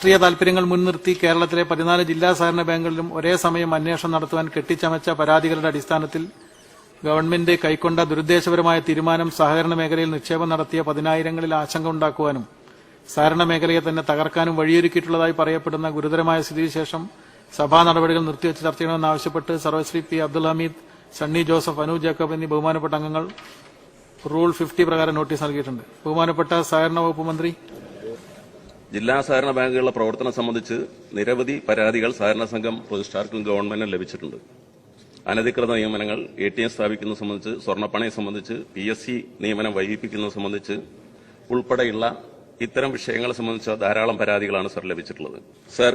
രാഷ്ട്രീയ താൽപര്യങ്ങൾ മുൻനിർത്തി കേരളത്തിലെ പതിനാല് ജില്ലാ സഹകരണ ബാങ്കുകളിലും ഒരേ സമയം അന്വേഷണം നടത്തുവാൻ കെട്ടിച്ചമച്ച പരാതികളുടെ അടിസ്ഥാനത്തിൽ ഗവൺമെന്റ് കൈക്കൊണ്ട ദുരുദ്ദേശപരമായ തീരുമാനം സഹകരണ മേഖലയിൽ നിക്ഷേപം നടത്തിയ പതിനായിരങ്ങളിൽ ആശങ്ക ഉണ്ടാക്കുവാനും സഹകരണ മേഖലയെ തന്നെ തകർക്കാനും വഴിയൊരുക്കിയിട്ടുള്ളതായി പറയപ്പെടുന്ന ഗുരുതരമായ സ്ഥിതിവിശേഷം സഭാ നടപടികൾ നിർത്തിവെച്ച് ചർച്ച ചെയ്യണമെന്നാവശ്യപ്പെട്ട് സർവശ്രീ പി അബ്ദുൽ ഹമീദ് സണ്ണി ജോസഫ് അനു ജേക്കബ് എന്നീ ബഹുമാനപ്പെട്ട അംഗങ്ങൾ റൂൾ ഫിഫ്റ്റി പ്രകാരം നോട്ടീസ് നൽകിയിട്ടുണ്ട്. ബഹുമാനപ്പെട്ട സഹകരണ വകുപ്പ് മന്ത്രി ജില്ലാ സഹകരണ ബാങ്കുകളുടെ പ്രവർത്തനം സംബന്ധിച്ച് നിരവധി പരാതികൾ സഹകരണ സംഘം രജിസ്ട്രാർക്കും ഗവൺമെന്റിനും ലഭിച്ചിട്ടുണ്ട്. അനധികൃത നിയമനങ്ങൾ എ ടി എം സ്ഥാപിക്കുന്നത് സംബന്ധിച്ച് സ്വർണപ്പണയം സംബന്ധിച്ച് പി എസ് സി നിയമനം വൈകിപ്പിക്കുന്നത് സംബന്ധിച്ച് ഉൾപ്പെടെയുള്ള ഇത്തരം വിഷയങ്ങളെ സംബന്ധിച്ച ധാരാളം പരാതികളാണ് സർ ലഭിച്ചിട്ടുള്ളത്. സർ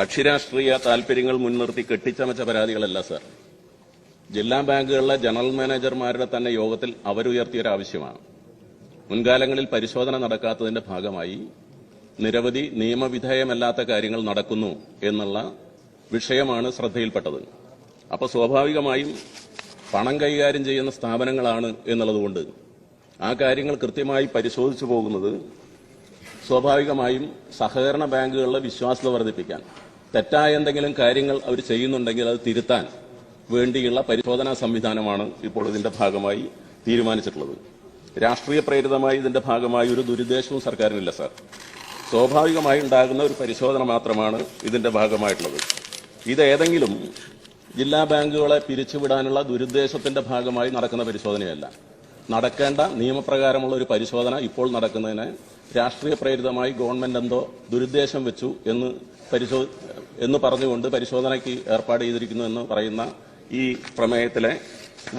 കക്ഷിരാഷ്ട്രീയ താൽപര്യങ്ങൾ മുൻനിർത്തി കെട്ടിച്ചമച്ച പരാതികളല്ല സർ. ജില്ലാ ബാങ്കുകളിലെ ജനറൽ മാനേജർമാരുടെ തന്നെ യോഗത്തിൽ അവരുയർത്തിയൊരാവശ്യമാണ് മുൻകാലങ്ങളിൽ പരിശോധന നടക്കാത്തതിന്റെ ഭാഗമായി നിരവധി നിയമവിധേയമല്ലാത്ത കാര്യങ്ങൾ നടക്കുന്നു എന്നുള്ള വിഷയമാണ് ശ്രദ്ധയിൽപ്പെട്ടത്. അപ്പോൾ സ്വാഭാവികമായും പണം കൈകാര്യം ചെയ്യുന്ന സ്ഥാപനങ്ങളാണ് എന്നുള്ളതുകൊണ്ട് ആ കാര്യങ്ങൾ കൃത്യമായി പരിശോധിച്ചു പോകുന്നത് സ്വാഭാവികമായും സഹകരണ ബാങ്കുകളിലെ വിശ്വാസ്യത വർദ്ധിപ്പിക്കാൻ തെറ്റായ എന്തെങ്കിലും കാര്യങ്ങൾ അവർ ചെയ്യുന്നുണ്ടെങ്കിൽ അത് തിരുത്താൻ വേണ്ടിയുള്ള പരിശോധനാ സംവിധാനമാണ് ഇപ്പോൾ ഇതിന്റെ ഭാഗമായി തീരുമാനിച്ചിട്ടുള്ളത്. രാഷ്ട്രീയ പ്രേരിതമായി ഇതിന്റെ ഭാഗമായി ഒരു ദുരുദ്ദേശവും സർക്കാരിനില്ല സാർ. സ്വാഭാവികമായി ഉണ്ടാകുന്ന ഒരു പരിശോധന മാത്രമാണ് ഇതിന്റെ ഭാഗമായിട്ടുള്ളത്. ഇത് ഏതെങ്കിലും ജില്ലാ ബാങ്കുകളെ പിരിച്ചുവിടാനുള്ള ദുരുദ്ദേശത്തിന്റെ ഭാഗമായി നടക്കുന്ന പരിശോധനയല്ല. നടക്കേണ്ട നിയമപ്രകാരമുള്ള ഒരു പരിശോധന ഇപ്പോൾ നടക്കുന്നതിന് രാഷ്ട്രീയ പ്രേരിതമായി ഗവൺമെന്റ് എന്തോ ദുരുദ്ദേശം വെച്ചു എന്ന് പരിശോ എന്ന് പറഞ്ഞുകൊണ്ട് പരിശോധനയ്ക്ക് ഏർപ്പാട് ചെയ്തിരിക്കുന്നു എന്ന് പറയുന്ന ഈ പ്രമേയത്തിലെ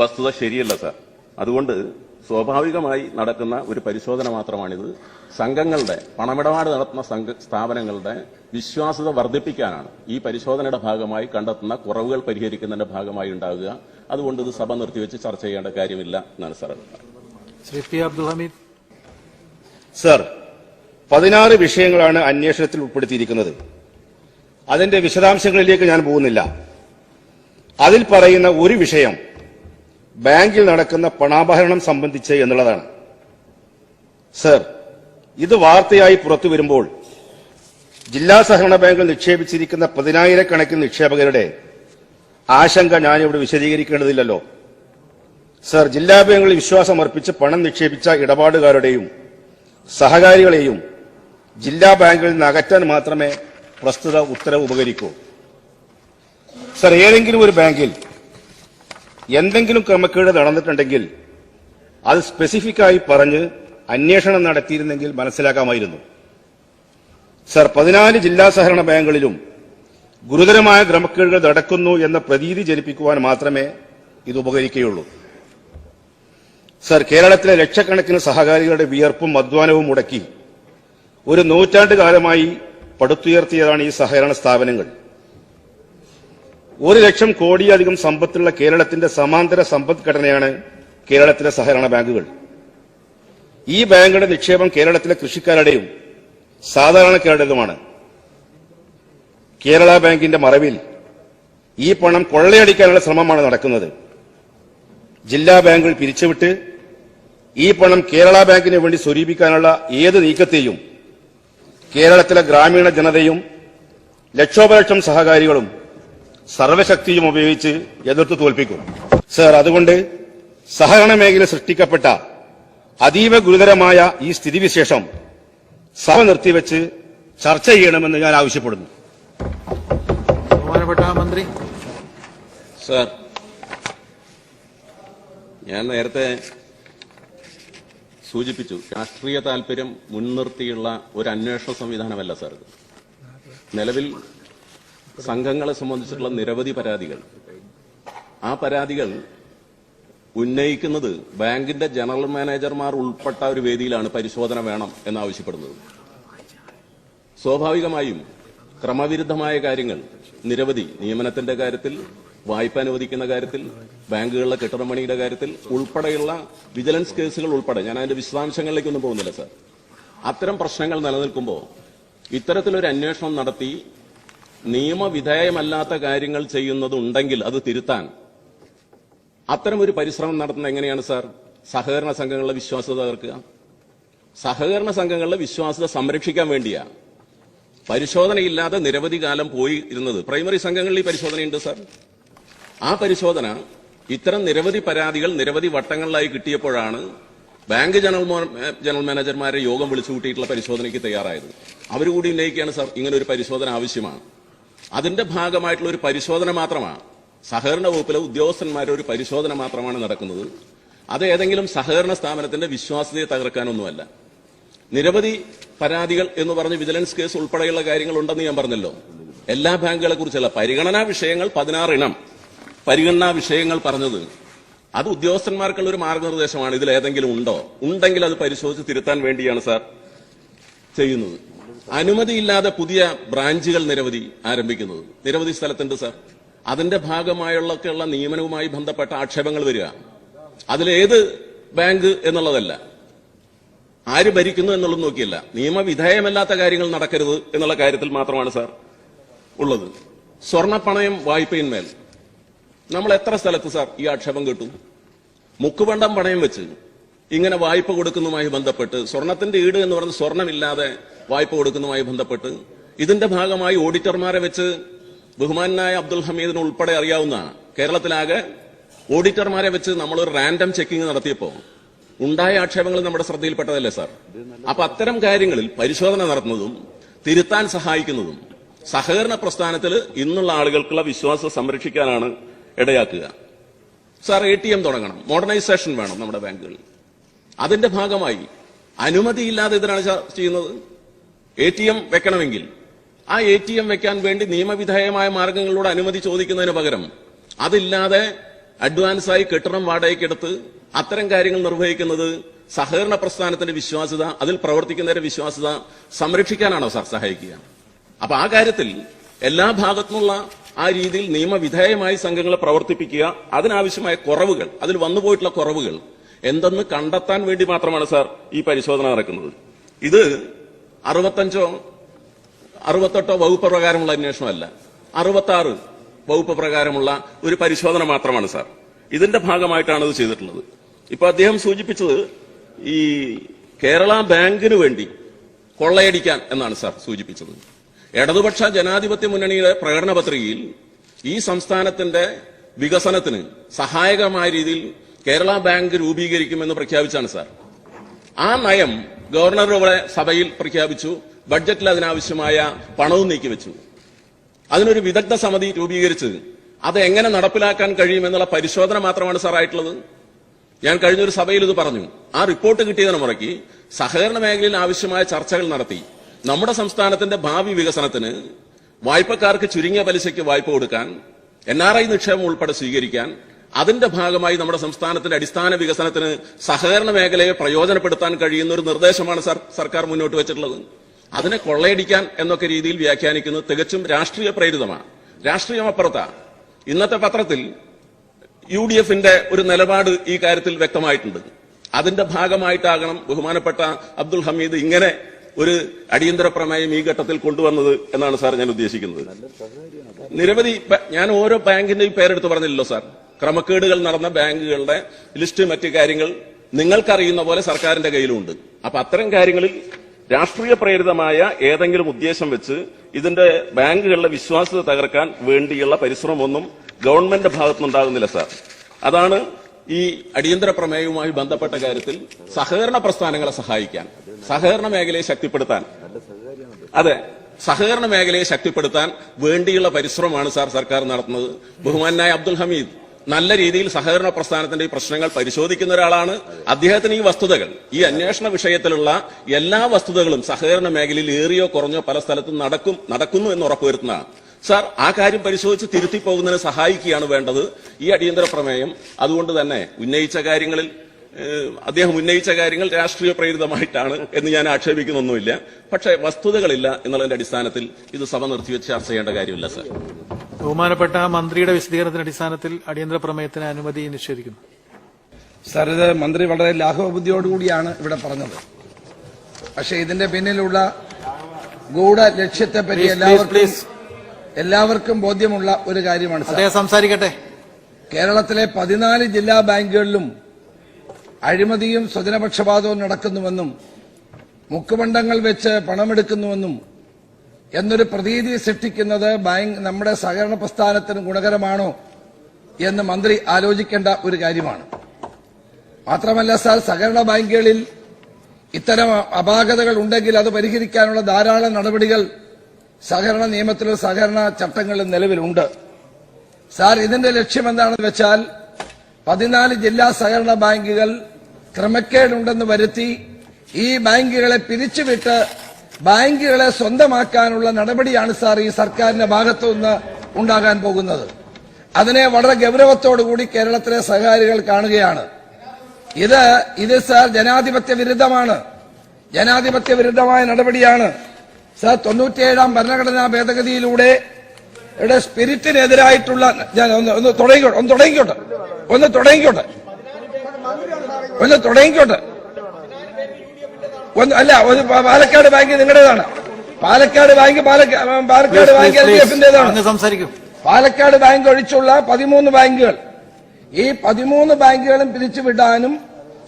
വസ്തുത ശരിയല്ല സാർ. അതുകൊണ്ട് സ്വാഭാവികമായി നടക്കുന്ന ഒരു പരിശോധന മാത്രമാണിത്. സംഘങ്ങളുടെ പണമിടപാട് നടത്തുന്ന സംഘ സ്ഥാപനങ്ങളുടെ വിശ്വാസ്യത വർദ്ധിപ്പിക്കാനാണ് ഈ പരിശോധനയുടെ ഭാഗമായി കണ്ടെത്തുന്ന കുറവുകൾ പരിഹരിക്കുന്നതിന്റെ ഭാഗമായി ഉണ്ടാകുക. അതുകൊണ്ട് ഇത് സഭ നിർത്തിവെച്ച് ചർച്ച ചെയ്യേണ്ട കാര്യമില്ല എന്നാണ് sir Shri P Abdul Hameed. Sir പതിനാറ് വിഷയങ്ങളാണ് അന്വേഷണത്തിൽ ഉൾപ്പെടുത്തിയിരിക്കുന്നത്. അതിന്റെ വിശദാംശങ്ങളിലേക്ക് ഞാൻ പോകുന്നില്ല. അതിൽ പറയുന്ന ഒരു വിഷയം ബാങ്കിൽ നടക്കുന്ന പണാപഹരണം സംബന്ധിച്ച് എന്നുള്ളതാണ്. സർ ഇത് വാർത്തയായി പുറത്തു വരുമ്പോൾ ജില്ലാ സഹകരണ ബാങ്കിൽ നിക്ഷേപിച്ചിരിക്കുന്ന പതിനായിരക്കണക്കിന് നിക്ഷേപകരുടെ ആശങ്ക ഞാനിവിടെ വിശദീകരിക്കേണ്ടതില്ലല്ലോ. സർ ജില്ലാ ബാങ്കുകളിൽ വിശ്വാസം അർപ്പിച്ച് പണം നിക്ഷേപിച്ച ഇടപാടുകാരുടെയും സഹകാരികളെയും ജില്ലാ ബാങ്കുകളിൽ നിന്ന് അകറ്റാൻ മാത്രമേ പ്രസ്തുത ഉത്തരവ് ഉപകരിക്കൂ. സർ ഏതെങ്കിലും ഒരു ബാങ്കിൽ എന്തെങ്കിലും ക്രമക്കേട് നടന്നിട്ടുണ്ടെങ്കിൽ അത് സ്പെസിഫിക്കായി പറഞ്ഞ് അന്വേഷണം നടത്തിയിരുന്നെങ്കിൽ മനസ്സിലാക്കാമായിരുന്നു. സർ പതിനാല് ജില്ലാ സഹകരണ ബാങ്കുകളിലും ഗുരുതരമായ ക്രമക്കേടുകൾ നടക്കുന്നു എന്ന പ്രതീതി ജനിപ്പിക്കുവാൻ മാത്രമേ ഇത് ഉപകരിക്കുകയുള്ളൂ. സർ കേരളത്തിലെ ലക്ഷക്കണക്കിന് സഹകാരികളുടെ വിയർപ്പും അധ്വാനവും മുടക്കി ഒരു നൂറ്റാണ്ട് കാലമായി പടുത്തുയർത്തിയതാണ് ഈ സഹകരണ സ്ഥാപനങ്ങൾ. ഒരു ലക്ഷം കോടിയധികം സമ്പത്തുള്ള കേരളത്തിന്റെ സമാന്തര സമ്പദ്ഘടനയാണ് കേരളത്തിലെ സഹകരണ ബാങ്കുകൾ. ഈ ബാങ്കുകളുടെ നിക്ഷേപം കേരളത്തിലെ കൃഷിക്കാരുടെയും സാധാരണക്കാരുടേതുമാണ്. കേരള ബാങ്കിന്റെ മറവിൽ ഈ പണം കൊള്ളയടിക്കാനുള്ള ശ്രമമാണ് നടക്കുന്നത്. ജില്ലാ ബാങ്കുകൾ പിരിച്ചുവിട്ട് ഈ പണം കേരള ബാങ്കിന് വേണ്ടി സ്വരൂപിക്കാനുള്ള ഏത് നീക്കത്തെയും കേരളത്തിലെ ഗ്രാമീണ ജനതയും ലക്ഷോപലക്ഷം സഹകാരികളും സർവശക്തിയും ഉപയോഗിച്ച് എതിർത്ത് തോൽപ്പിക്കും. സർ അതുകൊണ്ട് സഹകരണ മേഖല സൃഷ്ടിക്കപ്പെട്ട അതീവ ഗുരുതരമായ ഈ സ്ഥിതിവിശേഷം സഭ നിർത്തിവെച്ച് ചർച്ച ചെയ്യണമെന്ന് ഞാൻ ആവശ്യപ്പെടുന്നു. ബഹുമാനപ്പെട്ട മന്ത്രി. സർ ഞാൻ നേരത്തെ സൂചിപ്പിച്ചു രാഷ്ട്രീയ താല്പര്യം മുൻനിർത്തിയുള്ള ഒരു അന്വേഷണ സംവിധാനമല്ല സാർ നിലവിൽ സംഘങ്ങളെ സംബന്ധിച്ചിട്ടുള്ള നിരവധി പരാതികൾ. ആ പരാതികൾ ഉന്നയിക്കുന്നത് ബാങ്കിന്റെ ജനറൽ മാനേജർമാർ ഉൾപ്പെട്ട ഒരു വേദിയിലാണ് പരിശോധന വേണം എന്നാവശ്യപ്പെടുന്നത്. സ്വാഭാവികമായും ക്രമവിരുദ്ധമായ കാര്യങ്ങൾ നിരവധി നിയമനത്തിന്റെ കാര്യത്തിൽ വായ്പ അനുവദിക്കുന്ന കാര്യത്തിൽ ബാങ്കുകളിലെ കെട്ടിടമണിയുടെ കാര്യത്തിൽ ഉൾപ്പെടെയുള്ള വിജിലൻസ് കേസുകൾ ഉൾപ്പെടെ. ഞാൻ അതിന്റെ വിശദാംശങ്ങളിലേക്കൊന്നും പോകുന്നില്ല സർ. അത്തരം പ്രശ്നങ്ങൾ നിലനിൽക്കുമ്പോൾ ഇത്തരത്തിലൊരു അന്വേഷണം നടത്തി നിയമവിധേയമല്ലാത്ത കാര്യങ്ങൾ ചെയ്യുന്നതുണ്ടെങ്കിൽ അത് തിരുത്താൻ. അത്തരമൊരു പരിശ്രമം നടത്തുന്നത് എങ്ങനെയാണ് സാർ? സഹകരണ സംഘങ്ങളുടെ വിശ്വാസ്യത തകർക്കുക. സഹകരണ സംഘങ്ങളുടെ വിശ്വാസ്യത സംരക്ഷിക്കാൻ വേണ്ടിയാ. പരിശോധനയില്ലാതെ നിരവധി കാലം പോയി ഇരുന്നത്. പ്രൈമറി സംഘങ്ങളിൽ ഈ പരിശോധനയുണ്ട് സാർ. ആ പരിശോധന ഇത്തരം നിരവധി പരാതികൾ നിരവധി വട്ടങ്ങളിലായി കിട്ടിയപ്പോഴാണ് ബാങ്ക് ജനറൽ ജനറൽ മാനേജർമാരെ യോഗം വിളിച്ചു കൂട്ടിയിട്ടുള്ള പരിശോധനയ്ക്ക് തയ്യാറായത്. അവർ കൂടി ഉന്നയിക്കുകയാണ് സാർ ഇങ്ങനെ ഒരു പരിശോധന ആവശ്യമാണ്. അതിന്റെ ഭാഗമായിട്ടുള്ള ഒരു പരിശോധന മാത്രമാണ്. സഹകരണ വകുപ്പിലെ ഉദ്യോഗസ്ഥന്മാരുടെ ഒരു പരിശോധന മാത്രമാണ് നടക്കുന്നത്. അത് ഏതെങ്കിലും സഹകരണ സ്ഥാപനത്തിന്റെ വിശ്വാസ്യതയെ തകർക്കാനൊന്നുമല്ല. നിരവധി പരാതികൾ എന്ന് പറഞ്ഞ് വിജിലൻസ് കേസ് ഉൾപ്പെടെയുള്ള കാര്യങ്ങൾ ഉണ്ടെന്ന് ഞാൻ പറഞ്ഞല്ലോ. എല്ലാ ബാങ്കുകളെ കുറിച്ചുള്ള പരിഗണനാ വിഷയങ്ങൾ പതിനാറിനം. പരിഗണനാ വിഷയങ്ങൾ പറഞ്ഞത്. അത് ഉദ്യോഗസ്ഥന്മാർക്കുള്ള ഒരു മാർഗനിർദ്ദേശമാണ്. ഇതിൽ ഏതെങ്കിലും ഉണ്ടോ? ഉണ്ടെങ്കിൽ അത് പരിശോധിച്ച് തിരുത്താൻ വേണ്ടിയാണ് സാർ ചെയ്യുന്നത്. അനുമതിയില്ലാതെ പുതിയ ബ്രാഞ്ചുകൾ നിരവധി ആരംഭിക്കുന്നത്. നിരവധി സ്ഥലത്തുണ്ട് സാർ. അതിന്റെ ഭാഗമായുള്ളൊക്കെയുള്ള നിയമനവുമായി ബന്ധപ്പെട്ട ആക്ഷേപങ്ങൾ വരിക. അതിലേത് ബാങ്ക് എന്നുള്ളതല്ല. ആര് ഭരിക്കുന്നു എന്നുള്ളത് നോക്കിയല്ല. നിയമവിധേയമല്ലാത്ത കാര്യങ്ങൾ നടക്കരുത് എന്നുള്ള കാര്യത്തിൽ മാത്രമാണ് സാർ ഉള്ളത്. സ്വർണപ്പണയം വായ്പയിന്മേൽ നമ്മൾ എത്ര സ്ഥലത്ത് സാർ ഈ ആക്ഷേപം കേട്ടു? മുക്കുപണ്ടം പണയം വെച്ച് ഇങ്ങനെ വായ്പ കൊടുക്കുന്നതുമായി ബന്ധപ്പെട്ട് സ്വർണത്തിന്റെ ഈട് എന്ന് പറഞ്ഞ് സ്വർണമില്ലാതെ വായ്പ കൊടുക്കുന്നതുമായി ബന്ധപ്പെട്ട് ഇതിന്റെ ഭാഗമായി ഓഡിറ്റർമാരെ വെച്ച് ബഹുമാനായ അബ്ദുൽ ഹമീദിന് ഉൾപ്പെടെ അറിയാവുന്ന കേരളത്തിലാകെ ഓഡിറ്റർമാരെ വെച്ച് നമ്മൾ ഒരു റാൻഡം ചെക്കിംഗ് നടത്തിയപ്പോ ഉണ്ടായ ആക്ഷേപങ്ങൾ നമ്മുടെ ശ്രദ്ധയിൽപ്പെട്ടതല്ലേ സാർ? അപ്പൊ അത്തരം കാര്യങ്ങളിൽ പരിശോധന നടത്തുന്നതും തിരുത്താൻ സഹായിക്കുന്നതും സഹകരണ പ്രസ്ഥാനത്തിൽ ഇന്നുള്ള ആളുകൾക്കുള്ള വിശ്വാസം സംരക്ഷിക്കാനാണ് ഇടയാക്കുക. സാർ എ ടി എം തുടങ്ങണം. മോഡേണൈസേഷൻ വേണം നമ്മുടെ ബാങ്കുകളിൽ. അതിന്റെ ഭാഗമായി അനുമതിയില്ലാതെ ഇതിനാണ് ചെയ്യുന്നത്? എ ടി എം വെക്കണമെങ്കിൽ ആ എ ടി എം വെക്കാൻ വേണ്ടി നിയമവിധേയമായ മാർഗങ്ങളിലൂടെ അനുമതി ചോദിക്കുന്നതിന് പകരം അതില്ലാതെ അഡ്വാൻസായി കെട്ടിടം വാടകയ്ക്കെടുത്ത് അത്തരം കാര്യങ്ങൾ നിർവഹിക്കുന്നത് സഹകരണ പ്രസ്ഥാനത്തിന്റെ വിശ്വാസ്യത അതിൽ പ്രവർത്തിക്കുന്നവരുടെ വിശ്വാസ്യത സംരക്ഷിക്കാനാണോ സാർ സഹായിക്കുക? അപ്പൊ ആ കാര്യത്തിൽ എല്ലാ ഭാഗത്തുനിന്നുള്ള ആ രീതിയിൽ നിയമവിധേയമായി സംഘങ്ങളെ പ്രവർത്തിപ്പിക്കുക അതിനാവശ്യമായ കുറവുകൾ അതിൽ വന്നുപോയിട്ടുള്ള കുറവുകൾ എന്തെന്ന് കണ്ടെത്താൻ വേണ്ടി മാത്രമാണ് സാർ ഈ പരിശോധന നടക്കുന്നത്. ഇത് അറുപത്തഞ്ചോ അറുപത്തെട്ടോ വകുപ്പ് പ്രകാരമുള്ള അന്വേഷണമല്ല. അറുപത്തി ആറ് വകുപ്പ് പ്രകാരമുള്ള ഒരു പരിശോധന മാത്രമാണ് സാർ. ഇതിന്റെ ഭാഗമായിട്ടാണ് ഇത് ചെയ്തിട്ടുള്ളത്. ഇപ്പൊ അദ്ദേഹം സൂചിപ്പിച്ചത് ഈ കേരള ബാങ്കിന് വേണ്ടി കൊള്ളയടിക്കാൻ എന്നാണ് സാർ സൂചിപ്പിച്ചത്. ഇടതുപക്ഷ ജനാധിപത്യ മുന്നണിയുടെ പ്രകടന പത്രികയിൽ ഈ സംസ്ഥാനത്തിന്റെ വികസനത്തിന് സഹായകമായ രീതിയിൽ കേരള ബാങ്ക് രൂപീകരിക്കുമെന്ന് പ്രഖ്യാപിച്ചാണ് സാർ. ആ നയം ഗവർണറുടെ സഭയിൽ പ്രഖ്യാപിച്ചു. ബഡ്ജറ്റിൽ അതിനാവശ്യമായ പണവും നീക്കിവെച്ചു. അതിനൊരു വിദഗ്ധ സമിതി രൂപീകരിച്ച് അത് എങ്ങനെ നടപ്പിലാക്കാൻ കഴിയുമെന്നുള്ള പരിശോധന മാത്രമാണ് സാർ ആയിട്ടുള്ളത് ഞാൻ കഴിഞ്ഞൊരു സഭയിൽ ഇത് പറഞ്ഞു. ആ റിപ്പോർട്ട് കിട്ടിയതിന് മുറയ്ക്ക് സഹകരണ മേഖലയിൽ ആവശ്യമായ ചർച്ചകൾ നടത്തി. നമ്മുടെ സംസ്ഥാനത്തിന്റെ ഭാവി വികസനത്തിന് വായ്പക്കാർക്ക് ചുരുങ്ങിയ പലിശയ്ക്ക് വായ്പ കൊടുക്കാൻ എൻ ആർ ഐ നിക്ഷേപം ഉൾപ്പെടെ സ്വീകരിക്കാൻ അതിന്റെ ഭാഗമായി നമ്മുടെ സംസ്ഥാനത്തിന്റെ അടിസ്ഥാന വികസനത്തിന് സഹകരണ മേഖലയെ പ്രയോജനപ്പെടുത്താൻ കഴിയുന്ന ഒരു നിർദ്ദേശമാണ് സർ- സർക്കാർ മുന്നോട്ട് വെച്ചിട്ടുള്ളത്. അതിനെ കൊള്ളയടിക്കാൻ എന്നൊക്കെ രീതിയിൽ വ്യാഖ്യാനിക്കുന്നത് തികച്ചും രാഷ്ട്രീയ പ്രേരിതമാണ് രാഷ്ട്രീയം അപ്പുറത്താണ് ഇന്നത്തെ പത്രത്തിൽ യു ഡി എഫിന്റെ ഒരു നിലപാട് ഈ കാര്യത്തിൽ വ്യക്തമായിട്ടുണ്ട്. അതിന്റെ ഭാഗമായിട്ടാകണം ബഹുമാനപ്പെട്ട അബ്ദുൽ ഹമീദ് ഇങ്ങനെ ഒരു അടിയന്തര പ്രമേയം ഈ ഘട്ടത്തിൽ കൊണ്ടുവന്നത് എന്നാണ് സാർ ഞാൻ ഉദ്ദേശിക്കുന്നത്. നിരവധി ഞാൻ ഓരോ ബാങ്കിന്റെയും പേരെടുത്ത് പറഞ്ഞില്ലല്ലോ സാർ. ക്രമക്കേടുകൾ നടന്ന ബാങ്കുകളുടെ ലിസ്റ്റ് മറ്റ് കാര്യങ്ങൾ നിങ്ങൾക്കറിയുന്ന പോലെ സർക്കാരിന്റെ കയ്യിലുണ്ട്. അപ്പൊ അത്തരം കാര്യങ്ങളിൽ രാഷ്ട്രീയ പ്രേരിതമായ ഏതെങ്കിലും ഉദ്ദേശം വെച്ച് ഇതിന്റെ ബാങ്കുകളുടെ വിശ്വാസ്യത തകർക്കാൻ വേണ്ടിയുള്ള പരിശ്രമമൊന്നും ഗവൺമെന്റ് ഭാഗത്തുനിന്നുണ്ടാകുന്നില്ല സാർ. അതാണ് ഈ അടിയന്തര പ്രമേയവുമായി ബന്ധപ്പെട്ട കാര്യത്തിൽ സഹകരണ പ്രസ്ഥാനങ്ങളെ സഹായിക്കാൻ സഹകരണ മേഖലയെ ശക്തിപ്പെടുത്താൻ. അതെ സഹകരണ മേഖലയെ ശക്തിപ്പെടുത്താൻ വേണ്ടിയുള്ള പരിശ്രമമാണ് സാർ സർക്കാർ നടത്തുന്നത്. ബഹുമാനായ അബ്ദുൽ ഹമീദ് നല്ല രീതിയിൽ സഹകരണ പ്രസ്ഥാനത്തിന്റെ ഈ പ്രശ്നങ്ങൾ പരിശോധിക്കുന്ന ഒരാളാണ് അദ്ദേഹത്തിന് ഈ വസ്തുതകൾ. ഈ അന്വേഷണ വിഷയത്തിലുള്ള എല്ലാ വസ്തുതകളും സഹകരണ മേഖലയിൽ ഏറിയോ കുറഞ്ഞോ പല സ്ഥലത്തും നടക്കും നടക്കുന്നു എന്ന് ഉറപ്പുവരുത്തുന്നതാണ് സാർ ആ കാര്യം പരിശോധിച്ച് തിരുത്തി പോകുന്നതിന് സഹായിക്കുകയാണ് വേണ്ടത് ഈ അടിയന്തര പ്രമേയം. അതുകൊണ്ട് തന്നെ ഉന്നയിച്ച കാര്യങ്ങളിൽ അദ്ദേഹം ഉന്നയിച്ച കാര്യങ്ങൾ രാഷ്ട്രീയ പ്രേരിതമായിട്ടാണ് എന്ന് ഞാൻ ആക്ഷേപിക്കുന്നൊന്നുമില്ല. പക്ഷേ വസ്തുതകളില്ല എന്നുള്ളതിന്റെ അടിസ്ഥാനത്തിൽ ഇത് സഭ നിർത്തിവെച്ച് ചർച്ച ചെയ്യേണ്ട കാര്യമില്ല സർ. ബഹുമാനപ്പെട്ട മന്ത്രിയുടെ വിശദീകരണത്തിന്റെ അടിസ്ഥാനത്തിൽ അടിയന്തര പ്രമേയത്തിന് അനുമതി നിഷേധിക്കുന്നു. സർ ഇത് മന്ത്രി വളരെ ലാഘവബുദ്ധിയോടുകൂടിയാണ് ഇവിടെ പറഞ്ഞത്. പക്ഷെ ഇതിന്റെ പിന്നിലുള്ള ഗൂഢ ലക്ഷ്യത്തെപ്പറ്റി Please, please, എല്ലാവർക്കും എല്ലാവർക്കും ബോധ്യമുള്ള ഒരു കാര്യമാണ് സംസാരിക്കട്ടെ. കേരളത്തിലെ പതിനാല് ജില്ലാ ബാങ്കുകളിലും അഴിമതിയും സ്വജനപക്ഷപാതവും നടക്കുന്നുവെന്നും മുക്കുമണ്ഡങ്ങൾ വെച്ച് പണമെടുക്കുന്നുവെന്നും എന്നൊരു പ്രതീതി സൃഷ്ടിക്കുന്നത് ബാങ്ക് നമ്മുടെ സഹകരണ പ്രസ്ഥാനത്തിന് ഗുണകരമാണോ എന്ന് മന്ത്രി ആലോചിക്കേണ്ട ഒരു കാര്യമാണ്. മാത്രമല്ല സാർ സഹകരണ ബാങ്കുകളിൽ ഇത്തരം അപാകതകൾ ഉണ്ടെങ്കിൽ അത് പരിഹരിക്കാനുള്ള ധാരാളം നടപടികൾ സഹകരണ നിയമത്തിലും സഹകരണ ചട്ടങ്ങളിലും നിലവിലുണ്ട്. സാർ ഇതിന്റെ ലക്ഷ്യം എന്താണെന്ന് വെച്ചാൽ പതിനാല് ജില്ലാ സഹകരണ ബാങ്കുകൾ ക്രമക്കേടുണ്ടെന്ന് വരുത്തി ഈ ബാങ്കുകളെ പിരിച്ചുവിട്ട് ബാങ്കുകളെ സ്വന്തമാക്കാനുള്ള നടപടിയാണ് സാർ ഈ സർക്കാരിന്റെ ഭാഗത്തു നിന്ന് ഉണ്ടാകാൻ പോകുന്നത്. അതിനെ വളരെ ഗൗരവത്തോടുകൂടി കേരളത്തിലെ സഹകാരികൾ കാണുകയാണ്. ഇത് ഇത് സാർ ജനാധിപത്യ വിരുദ്ധമാണ്. ജനാധിപത്യ വിരുദ്ധമായ നടപടിയാണ്. സാർ തൊണ്ണൂറ്റിയേഴാം ഭരണഘടനാ ഭേദഗതിയിലൂടെ സ്പിരിറ്റിനെതിരായിട്ടുള്ള ഞാൻ ഒന്ന് ഒന്ന് തുടങ്ങിക്കോട്ടെ ഒന്ന് തുടങ്ങിക്കോട്ടെ ഒന്ന് തുടങ്ങിക്കോട്ടെ. ഒന്ന് തുടങ്ങിക്കോട്ടെ. ഒന്ന് അല്ല ഒരു പാലക്കാട് ബാങ്ക് നിങ്ങളുടേതാണ്. പാലക്കാട് ബാങ്ക് പാലക്കാ- പാലക്കാട് ബാങ്ക് എൽ ഡി എഫിന്റേതാണ്. സംസാരിക്കും. പാലക്കാട് ബാങ്ക് ഒഴിച്ചുള്ള പതിമൂന്ന് ബാങ്കുകൾ. ഈ പതിമൂന്ന് ബാങ്കുകളും പിരിച്ചുവിടാനും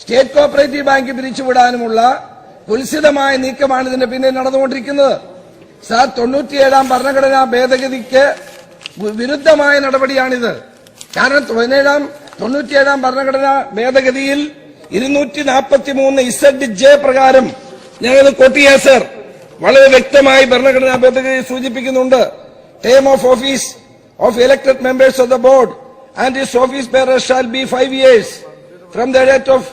സ്റ്റേറ്റ് കോപ്പറേറ്റീവ് ബാങ്ക് പിരിച്ചുവിടാനുമുള്ള കുൽസിതമായ നീക്കമാണ് ഇതിന്റെ പിന്നിൽ നടന്നുകൊണ്ടിരിക്കുന്നത്. സാർ തൊണ്ണൂറ്റിയേഴാം ഭരണഘടനാ ഭേദഗതിക്ക് വിരുദ്ധമായ നടപടിയാണിത്. കാരണം പതിനേഴാം തൊണ്ണൂറ്റിയേഴാം ഭരണഘടനാ ഭേദഗതിയിൽ ഇരുന്നൂറ്റി നാൽപ്പത്തി മൂന്ന് ഇസഡ് ജെ പ്രകാരം ഞങ്ങൾ കൊട്ടിയ സർ വളരെ വ്യക്തമായി ഭരണഘടനാ ഭേദഗതി സൂചിപ്പിക്കുന്നുണ്ട്. Term of office of elected members of the board and is office bearers shall be five years from the date of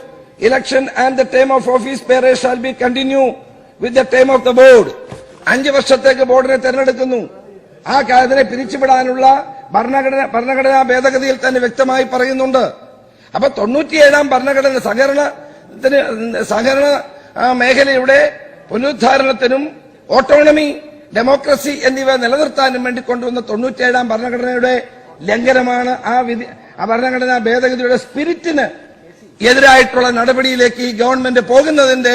election and the term of office bearers shall be continue with the term of the board അഞ്ച് വർഷത്തേക്ക് ബോർഡിനെ തെരഞ്ഞെടുക്കുന്നു. ആ കാര്യത്തിനെ പിരിച്ചുവിടാനുള്ള ഭരണഘടന ഭരണഘടനാ ഭേദഗതിയിൽ തന്നെ വ്യക്തമായി പറയുന്നുണ്ട്. അപ്പൊ തൊണ്ണൂറ്റിയേഴാം ഭരണഘടന സഹകരണത്തിന് സഹകരണ മേഖലയുടെ പുനരുദ്ധാരണത്തിനും ഓട്ടോണമി ഡെമോക്രസി എന്നിവ നിലനിർത്താനും വേണ്ടി കൊണ്ടുവന്ന തൊണ്ണൂറ്റിയേഴാം ഭരണഘടനയുടെ ലംഘനമാണ് ആ വിധി ഭരണഘടനാ ഭേദഗതിയുടെ സ്പിരിറ്റിന് എതിരായിട്ടുള്ള നടപടിയിലേക്ക് ഈ ഗവൺമെന്റ് പോകുന്നതിന്റെ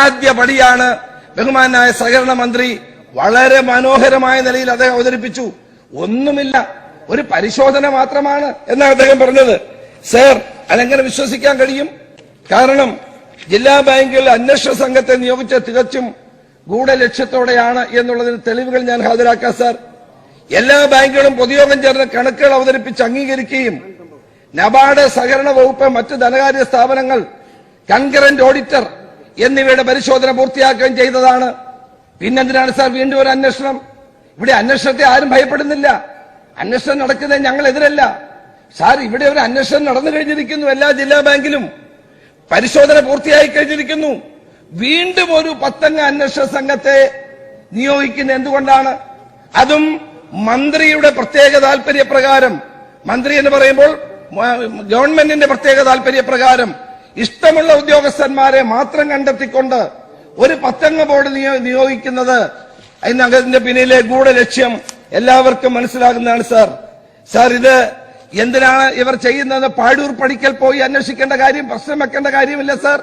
ആദ്യ പടിയാണ് ബഹുമാനായ സഹകരണ മന്ത്രി വളരെ മനോഹരമായ നിലയിൽ അദ്ദേഹം അവതരിപ്പിച്ചു. ഒന്നുമില്ല ഒരു പരിശോധന മാത്രമാണ് എന്നാണ് അദ്ദേഹം പറഞ്ഞത്. സർ അതെങ്ങനെ വിശ്വസിക്കാൻ കഴിയും? കാരണം ജില്ലാ ബാങ്കുകളിൽ അന്വേഷണ സംഘത്തെ നിയോഗിച്ച തികച്ചും ഗൂഢലക്ഷ്യത്തോടെയാണ് എന്നുള്ളതിന് തെളിവുകൾ ഞാൻ ഹാജരാക്കാം സാർ. എല്ലാ ബാങ്കുകളും പൊതുയോഗം ചേർന്ന് കണക്കുകൾ അവതരിപ്പിച്ച് അംഗീകരിക്കുകയും നബാർഡ് സഹകരണ വകുപ്പ് മറ്റ് ധനകാര്യ സ്ഥാപനങ്ങൾ കൺകറന്റ് ഓഡിറ്റർ എന്നിവയുടെ പരിശോധന പൂർത്തിയാക്കുകയും ചെയ്തതാണ്. പിന്നെന്തിനാണ് സാർ വീണ്ടും ഒരു അന്വേഷണം? ഇവിടെ അന്വേഷണത്തെ ആരും ഭയപ്പെടുന്നില്ല. അന്വേഷണം നടക്കുന്നത് ഞങ്ങൾ എതിരല്ല. സാർ ഇവിടെ ഒരു അന്വേഷണം നടന്നു കഴിഞ്ഞിരിക്കുന്നു. എല്ലാ ജില്ലാ ബാങ്കിലും പരിശോധന പൂർത്തിയായി കഴിഞ്ഞിരിക്കുന്നു. വീണ്ടും ഒരു പത്തംഗ അന്വേഷണ സംഘത്തെ നിയോഗിക്കുന്ന എന്തുകൊണ്ടാണ്? അതും മന്ത്രിയുടെ പ്രത്യേക താല്പര്യപ്രകാരം മന്ത്രി എന്ന് പറയുമ്പോൾ ഗവൺമെന്റിന്റെ പ്രത്യേക താല്പര്യപ്രകാരം ഇഷ്ടമുള്ള ഉദ്യോഗസ്ഥന്മാരെ മാത്രം കണ്ടെത്തിക്കൊണ്ട് ഒരു പത്തംഗ ബോർഡ് നിയോ- നിയോഗിക്കുന്നത് അതിനകത്തിന്റെ പിന്നിലെ ഗൂഢലക്ഷ്യം എല്ലാവർക്കും മനസ്സിലാകുന്നതാണ് സാർ. സാർ ഇത് എന്തിനാണ് ഇവർ ചെയ്യുന്നത്? പാഴൂർ പഠിക്കൽ പോയി അന്വേഷിക്കേണ്ട കാര്യം പ്രശ്നം വെക്കേണ്ട കാര്യമില്ല സർ.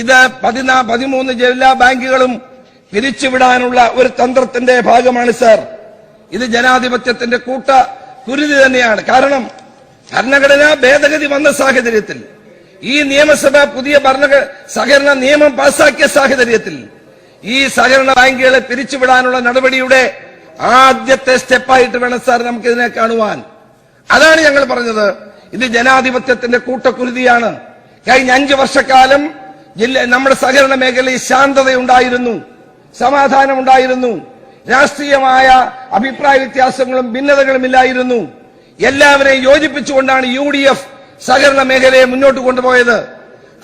ഇത് പതിനാ പതിമൂന്ന് ജില്ലാ ബാങ്കുകളും പിരിച്ചുവിടാനുള്ള ഒരു തന്ത്രത്തിന്റെ ഭാഗമാണ് സർ. ഇത് ജനാധിപത്യത്തിന്റെ കൂട്ട കുരുതി തന്നെയാണ്. കാരണം ഭരണഘടനാ ഭേദഗതി വന്ന സാഹചര്യത്തിൽ ഈ നിയമസഭ പുതിയ ഭരണ സഹകരണ നിയമം പാസാക്കിയ സാഹചര്യത്തിൽ ഈ സഹകരണ ബാങ്കുകളെ പിരിച്ചുവിടാനുള്ള നടപടിയുടെ ആദ്യത്തെ സ്റ്റെപ്പായിട്ട് വേണം സാർ നമുക്കിതിനെ കാണുവാൻ. അതാണ് ഞങ്ങൾ പറഞ്ഞത്. ഇത് ജനാധിപത്യത്തിന്റെ കൂട്ടക്കുരുതിയാണ്. കഴിഞ്ഞ അഞ്ചു വർഷക്കാലം ജില്ല നമ്മുടെ സഹകരണ മേഖലയിൽ ശാന്തതയുണ്ടായിരുന്നു. സമാധാനമുണ്ടായിരുന്നു. രാഷ്ട്രീയമായ അഭിപ്രായ വ്യത്യാസങ്ങളും ഭിന്നതകളും ഇല്ലായിരുന്നു. എല്ലാവരെയും യോജിപ്പിച്ചുകൊണ്ടാണ് യു ഡി എഫ് സഹകരണ മേഖലയെ മുന്നോട്ട് കൊണ്ടുപോയത്.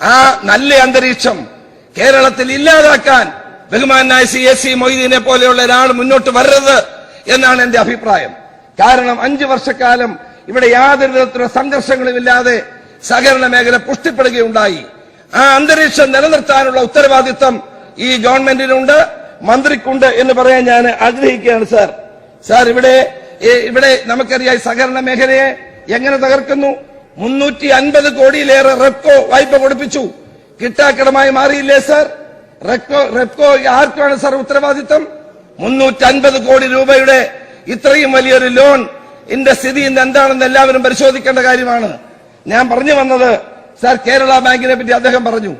ആ നല്ല അന്തരീക്ഷം കേരളത്തിൽ ഇല്ലാതാക്കാൻ ബഹുമാനായ സി എസ് സി മൊയ്തീനെ പോലെയുള്ള ഒരാൾ മുന്നോട്ട് വരരുത് എന്നാണ് എന്റെ അഭിപ്രായം. കാരണം അഞ്ചു വർഷക്കാലം ഇവിടെ യാതൊരു തരത്തിലുള്ള സംഘർഷങ്ങളും ഇല്ലാതെ സഹകരണ മേഖല പുഷ്ടിപ്പെടുകയുണ്ടായി. ആ അന്തരീക്ഷം നിലനിർത്താനുള്ള ഉത്തരവാദിത്തം ഈ ഗവൺമെന്റിനുണ്ട് മന്ത്രിക്കുണ്ട് എന്ന് പറയാൻ ഞാൻ ആഗ്രഹിക്കുകയാണ് സാർ. സാർ ഇവിടെ ഇവിടെ നമുക്കറിയാം സഹകരണ മേഖലയെ എങ്ങനെ തകർക്കുന്നു. മുന്നൂറ്റി അൻപത് കോടിയിലേറെ റെപ്കോ വായ്പ കൊടുപ്പിച്ചു. കിട്ടാക്കടമായി മാറിയില്ലേ സാർ? റെപ്കോ റെപ്കോ ആർക്കാണ് സാർ ഉത്തരവാദിത്തം മുന്നൂറ്റി അൻപത് കോടി രൂപയുടെ ഇത്രയും വലിയൊരു ലോൺ ഇന്റെ സ്ഥിതി ഇന്ന് എന്താണെന്ന് എല്ലാവരും പരിശോധിക്കേണ്ട കാര്യമാണ്. ഞാൻ പറഞ്ഞു വന്നത് സാർ കേരള ബാങ്കിനെ പറ്റി അദ്ദേഹം പറഞ്ഞു.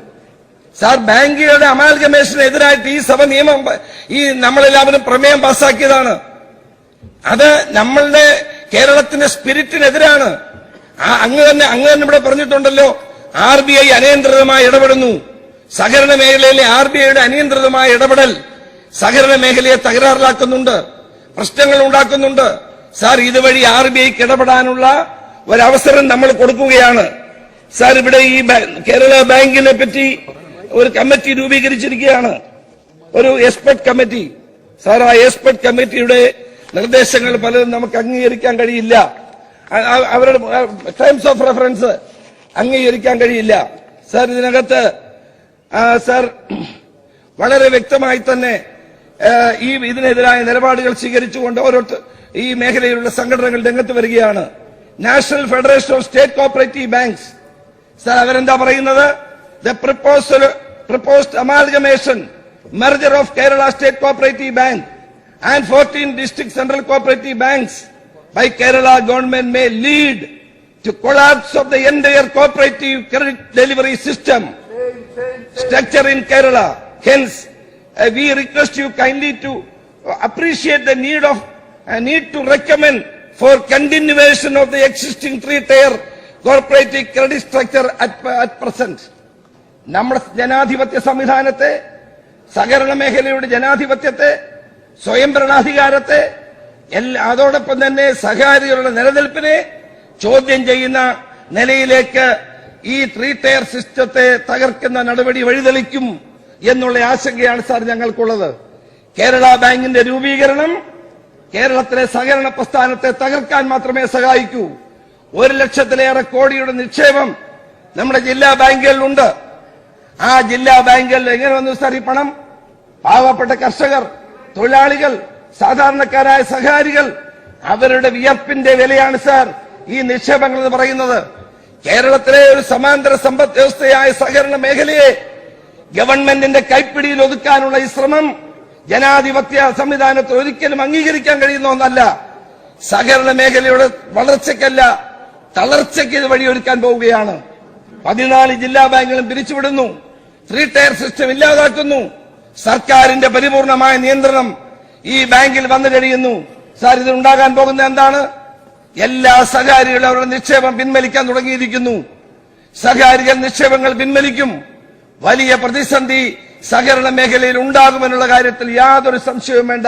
സാർ ബാങ്കുകളുടെ അമാൽഗമേഷനെതിരായിട്ട് ഈ സഭ നിയമം ഈ നമ്മളെല്ലാവരും പ്രമേയം പാസ്സാക്കിയതാണ് അത് നമ്മളുടെ കേരളത്തിന്റെ സ്പിരിറ്റിനെതിരാണ്. അങ്ങ് തന്നെ അങ്ങ് തന്നെ ഇവിടെ പറഞ്ഞിട്ടുണ്ടല്ലോ ആർ ബി ഐ അനിയന്ത്രിതമായി ഇടപെടുന്നു. സഹകരണ മേഖലയിലെ ആർ ബി ഐയുടെ അനിയന്ത്രിതമായ ഇടപെടൽ സഹകരണ മേഖലയെ തകരാറിലാക്കുന്നുണ്ട് പ്രശ്നങ്ങൾ ഉണ്ടാക്കുന്നുണ്ട്. സാർ ഇതുവഴി ആർ ബി ഐക്ക് ഇടപെടാനുള്ള ഒരവസരം നമ്മൾ കൊടുക്കുകയാണ്. സാർ ഇവിടെ ഈ കേരള ബാങ്കിനെ പറ്റി ഒരു കമ്മിറ്റി രൂപീകരിച്ചിരിക്കുകയാണ്. ഒരു എക്സ്പെർട്ട് കമ്മിറ്റി. സാർ ആ എക്സ്പെർട്ട് കമ്മിറ്റിയുടെ നിർദ്ദേശങ്ങൾ പലരും നമുക്ക് അംഗീകരിക്കാൻ കഴിയില്ല. അവരുടെ ടൈംസ് ഓഫ് റെഫറൻസ് അംഗീകരിക്കാൻ കഴിയില്ല. സാർ ഇതിനകത്ത് സാർ വളരെ വ്യക്തമായി തന്നെ ഈ ഇതിനെതിരായ നിലപാടുകൾ സ്വീകരിച്ചുകൊണ്ട് ഓരോ ഈ മേഖലയിലുള്ള സംഘടനകൾ രംഗത്ത് വരികയാണ്. National federation of state cooperative banks. Sir അവരെന്താ പറയുന്നത്? The proposal proposed amalgamation merger of Kerala state cooperative bank and fourteen district central cooperative banks by Kerala government may lead to collapse of the entire cooperative credit delivery system structure in Kerala. Hence, uh, we request you kindly to uh, appreciate the need of uh, need to recommend for continuation of the existing three-tier corporate credit structure at, at present. നമ്മുടെ ജനാധിപത്യ സംവിധാനത്തെ സഹകരണ മേഖലയുടെ ജനാധിപത്യത്തെ സ്വയം ഭരണാധികാരത്തെ എല്ലാ അതോടൊപ്പം തന്നെ സഹകാരികളുടെ നിലനിൽപ്പിനെ ചോദ്യം ചെയ്യുന്ന നിലയിലേക്ക് ഈ ത്രീ ടയർ സിസ്റ്റത്തെ തകർക്കുന്ന നടപടി വഴിതെളിക്കും എന്നുള്ള ആശങ്കയാണ് സാർ ഞങ്ങൾക്കുള്ളത്. കേരള ബാങ്കിന്റെ രൂപീകരണം കേരളത്തിലെ സഹകരണ പ്രസ്ഥാനത്തെ തകർക്കാൻ മാത്രമേ സഹായിക്കൂ. ഒരു ലക്ഷത്തിലേറെ കോടിയുടെ നിക്ഷേപം നമ്മുടെ ജില്ലാ ബാങ്കുകളിലുണ്ട് ആ ജില്ലാ ബാങ്കുകളിൽ എങ്ങനെ വന്നു സാർ ഈ പണം? പാവപ്പെട്ട കർഷകർ തൊഴിലാളികൾ സാധാരണക്കാരായ സഹകാരികൾ അവരുടെ വിയർപ്പിന്റെ വിലയാണ് സാർ ഈ നിക്ഷേപങ്ങൾ എന്ന് പറയുന്നത്. കേരളത്തിലെ ഒരു സമാന്തര സമ്പദ് വ്യവസ്ഥയായ സഹകരണ മേഖലയെ ഗവൺമെന്റിന്റെ കൈപ്പിടിയിൽ ഒതുക്കാനുള്ള ഈ ശ്രമം ജനാധിപത്യ സംവിധാനത്തെ ഒരിക്കലും അംഗീകരിക്കാൻ കഴിയുന്ന ഒന്നല്ല. സഹകരണ മേഖലയുടെ വളർച്ചയ്ക്കല്ല തളർച്ചയ്ക്ക് ഇത് വഴിയൊരുക്കാൻ പോവുകയാണ്. പതിനാല് ജില്ലാ ബാങ്കുകളും പിരിച്ചുവിടുന്നു. ത്രീ ടയർ സിസ്റ്റം ഇല്ലാതാക്കുന്നു. സർക്കാരിന്റെ പരിപൂർണമായ നിയന്ത്രണം ഈ ബാങ്കിൽ വന്നു കഴിയുന്നു. സാർ ഇത് ഉണ്ടാകാൻ പോകുന്ന എന്താണ്? എല്ലാ സഹകാരികളും അവരുടെ നിക്ഷേപം പിൻവലിക്കാൻ തുടങ്ങിയിരിക്കുന്നു. സഹകാരികൾ നിക്ഷേപങ്ങൾ പിൻവലിക്കും. വലിയ പ്രതിസന്ധി സഹകരണ മേഖലയിൽ ഉണ്ടാകുമെന്നുള്ള കാര്യത്തിൽ യാതൊരു സംശയവും വേണ്ട.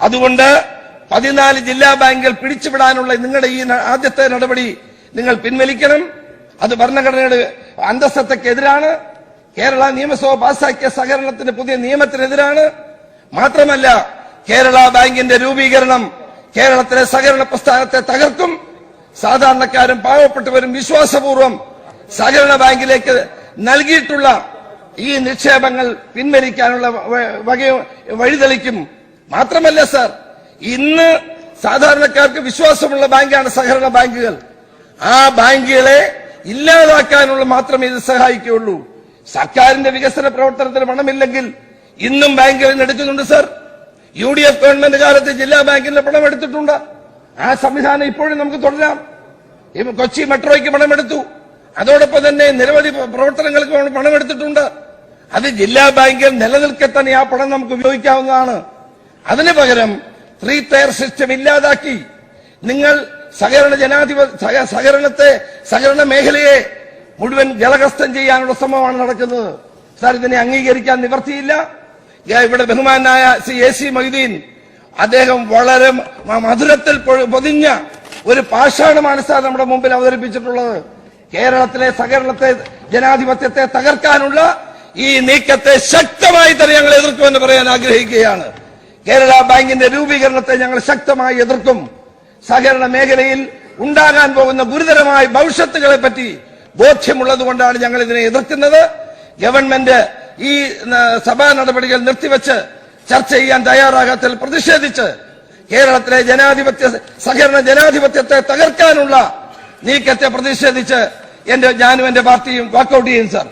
അതുകൊണ്ട് പതിനാല് ജില്ലാ ബാങ്കുകൾ പിടിച്ചുവിടാനുള്ള നിങ്ങളുടെ ഈ ആദ്യത്തെ നടപടി നിങ്ങൾ പിൻവലിക്കണം. അത് ഭരണഘടനയുടെ അന്തസ്സത്തക്കെതിരാണ്. കേരള നിയമസഭ പാസാക്കിയ സഹകരണത്തിന്റെ പുതിയ നിയമത്തിനെതിരാണ്. മാത്രമല്ല കേരള ബാങ്കിന്റെ രൂപീകരണം കേരളത്തിലെ സഹകരണ പ്രസ്ഥാനത്തെ തകർക്കും. സാധാരണക്കാരും പാവപ്പെട്ടവരും വിശ്വാസപൂർവം സഹകരണ ബാങ്കിലേക്ക് നൽകിയിട്ടുള്ള ഈ നിക്ഷേപങ്ങൾ പിൻവലിക്കാനുള്ള വക വഴിതെളിക്കും. മാത്രമല്ല സർ ഇന്ന് സാധാരണക്കാർക്ക് വിശ്വാസമുള്ള ബാങ്കാണ് സഹകരണ ബാങ്കുകൾ. ആ ബാങ്കുകളെ ഇല്ലാതാക്കാനുള്ള മാത്രമേ ഇത് സഹായിക്കുകയുള്ളൂ. സർക്കാരിന്റെ വികസന പ്രവർത്തനത്തിന് പണമില്ലെങ്കിൽ ഇന്നും ബാങ്കുകളിൽ നിന്ന് എടുക്കുന്നുണ്ട് sir. U D F government കാലത്ത് ജില്ലാ ബാങ്കിന്റെ പണം എടുത്തിട്ടുണ്ട്. ആ സംവിധാനം ഇപ്പോഴും നമുക്ക് തുടരാം. കൊച്ചി മെട്രോയ്ക്ക് പണമെടുത്തു അതോടൊപ്പം തന്നെ നിരവധി പ്രവർത്തനങ്ങൾക്ക് പണം പണമെടുത്തിട്ടുണ്ട്. അത് ജില്ലാ ബാങ്കിൽ നിലനിൽക്കെ തന്നെ ആ പണം നമുക്ക് ഉപയോഗിക്കാവുന്നതാണ്. അതിനു പകരം ത്രീ ടയർ സിസ്റ്റം ഇല്ലാതാക്കി. നിങ്ങൾ സഹകരണ ജനാധിപ സഹ- സഹകരണത്തെ സഹകരണ മേഖലയെ മുഴുവൻ ജലകസ്തം ചെയ്യാനുള്ള ശ്രമമാണ് നടക്കുന്നത്. സാർ ഇതിനെ അംഗീകരിക്കാൻ നിവർത്തിയില്ല. ഇവിടെ ബഹുമാനായ സി എ സി മൊയ്തീൻ അദ്ദേഹം വളരെ മധുരത്തിൽ പൊതിഞ്ഞ ഒരു പാഷാണമാണ് സാർ നമ്മുടെ മുമ്പിൽ അവതരിപ്പിച്ചിട്ടുള്ളത്. കേരളത്തിലെ സഹകരണത്തെ ജനാധിപത്യത്തെ തകർക്കാനുള്ള ഈ നീക്കത്തെ ശക്തമായി തന്നെ ഞങ്ങൾ എതിർക്കുമെന്ന് പറയാൻ ആഗ്രഹിക്കുകയാണ്. കേരള ബാങ്കിന്റെ രൂപീകരണത്തെ ഞങ്ങൾ ശക്തമായി എതിർക്കും. സഹകരണ മേഖലയിൽ ഉണ്ടാകാൻ പോകുന്ന ഗുരുതരമായ ഭവിഷ്യത്തുകളെ പറ്റി ബോധ്യമുള്ളത് കൊണ്ടാണ് ഞങ്ങൾ ഇതിനെ എതിർക്കുന്നത്. ഗവൺമെന്റ് ഈ സഭാ നടപടികൾ നിർത്തിവെച്ച് ചർച്ച ചെയ്യാൻ തയ്യാറാകാത്തതിൽ പ്രതിഷേധിച്ച് കേരളത്തിലെ ജനാധിപത്യ സഹകരണ ജനാധിപത്യത്തെ തകർക്കാനുള്ള നീക്കത്തെ പ്രതിഷേധിച്ച് എന്റെ ഞാനും എന്റെ പാർട്ടിയും വാക്കൌട്ട് ചെയ്യും സാർ.